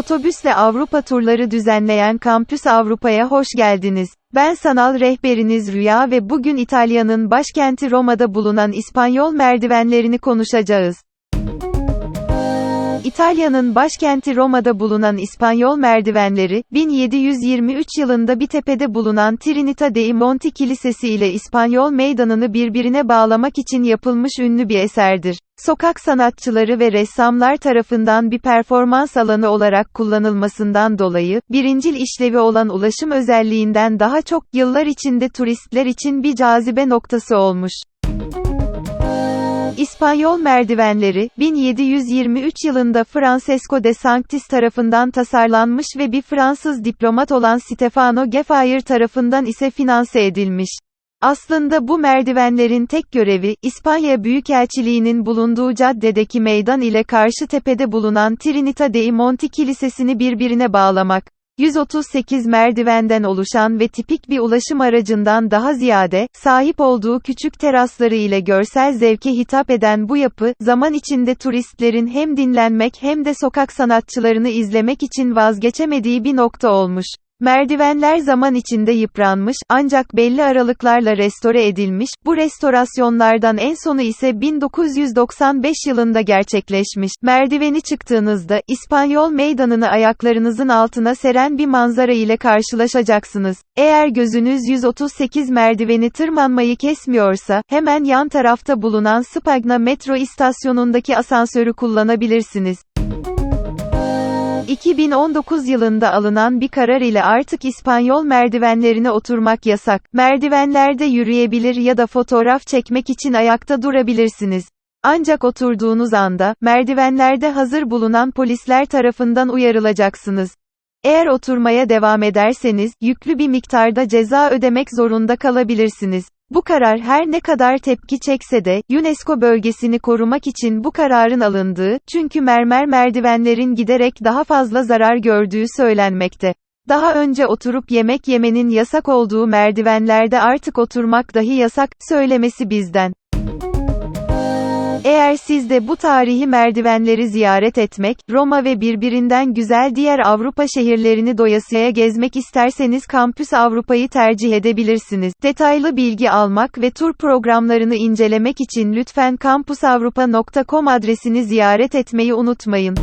Otobüsle Avrupa turları düzenleyen Kampüs Avrupa'ya hoş geldiniz. Ben sanal rehberiniz Rüya ve bugün İtalya'nın başkenti Roma'da bulunan İspanyol merdivenlerini konuşacağız. İtalya'nın başkenti Roma'da bulunan İspanyol merdivenleri, 1723 yılında bir tepede bulunan Trinita dei Monti Kilisesi ile İspanyol meydanını birbirine bağlamak için yapılmış ünlü bir eserdir. Sokak sanatçıları ve ressamlar tarafından bir performans alanı olarak kullanılmasından dolayı, birincil işlevi olan ulaşım özelliğinden daha çok, yıllar içinde turistler için bir cazibe noktası olmuş. İspanyol merdivenleri, 1723 yılında Francesco de Sanctis tarafından tasarlanmış ve bir Fransız diplomat olan Stefano Geffayer tarafından ise finanse edilmiş. Aslında bu merdivenlerin tek görevi, İspanya Büyükelçiliğinin bulunduğu caddedeki meydan ile karşı tepede bulunan Trinita dei Monti Kilisesi'ni birbirine bağlamak. 138 merdivenden oluşan ve tipik bir ulaşım aracından daha ziyade, sahip olduğu küçük terasları ile görsel zevke hitap eden bu yapı, zaman içinde turistlerin hem dinlenmek hem de sokak sanatçılarını izlemek için vazgeçemediği bir nokta olmuş. Merdivenler zaman içinde yıpranmış, ancak belli aralıklarla restore edilmiş, bu restorasyonlardan en sonu ise 1995 yılında gerçekleşmiş. Merdiveni çıktığınızda, İspanyol meydanını ayaklarınızın altına seren bir manzara ile karşılaşacaksınız. Eğer gözünüz 138 merdiveni tırmanmayı kesmiyorsa, hemen yan tarafta bulunan Spagna metro istasyonundaki asansörü kullanabilirsiniz. 2019 yılında alınan bir karar ile artık İspanyol merdivenlerine oturmak yasak. Merdivenlerde yürüyebilir ya da fotoğraf çekmek için ayakta durabilirsiniz. Ancak oturduğunuz anda, merdivenlerde hazır bulunan polisler tarafından uyarılacaksınız. Eğer oturmaya devam ederseniz, yüklü bir miktarda ceza ödemek zorunda kalabilirsiniz. Bu karar her ne kadar tepki çekse de, UNESCO bölgesini korumak için bu kararın alındığı, çünkü mermer merdivenlerin giderek daha fazla zarar gördüğü söylenmekte. Daha önce oturup yemek yemenin yasak olduğu merdivenlerde artık oturmak dahi yasak, söylemesi bizden. Eğer siz de bu tarihi merdivenleri ziyaret etmek, Roma ve birbirinden güzel diğer Avrupa şehirlerini doyasıya gezmek isterseniz Kampüs Avrupa'yı tercih edebilirsiniz. Detaylı bilgi almak ve tur programlarını incelemek için lütfen kampusavrupa.com adresini ziyaret etmeyi unutmayın.